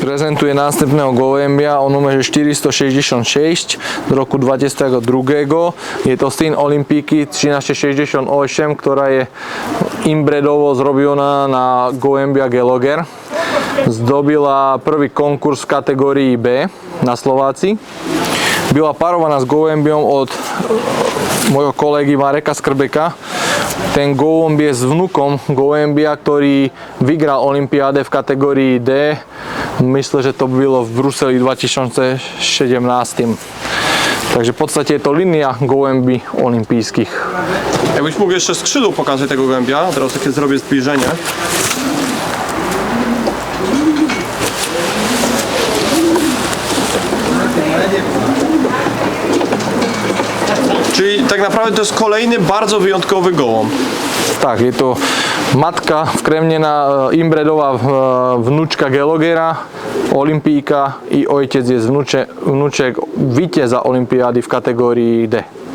Prezentuje następného gołębia o numerze 466 z roku 22. Je to syn Olimpíky 1368, ktorá je inbredovo zrobiona na gołębia Geloger. Zdobila prvý konkurs v kategórii B na Slováci. Byla parovaná s gołębiom od môjho kolegy Mareka Skrbeka. Ten gołąb je s vnukom gołębia, ktorý vygral olympiáde v kategórii D. Myślę, že to bylo v Bruseli 2017. Takže v podstate je to linia gołębi olimpijských. Jakbyś mógł jeszcze skrzydło pokazać tego gołębia, teraz takie zrobię zbliżenie. Czyli tak naprawdę to jest kolejny bardzo wyjątkowy gołąb. Tak, to matka vkremnená e, inbredová e, vnúčka Gelogera, olimpíka i otec je z vnúče, vnúček víťaza olympiády v kategórii D.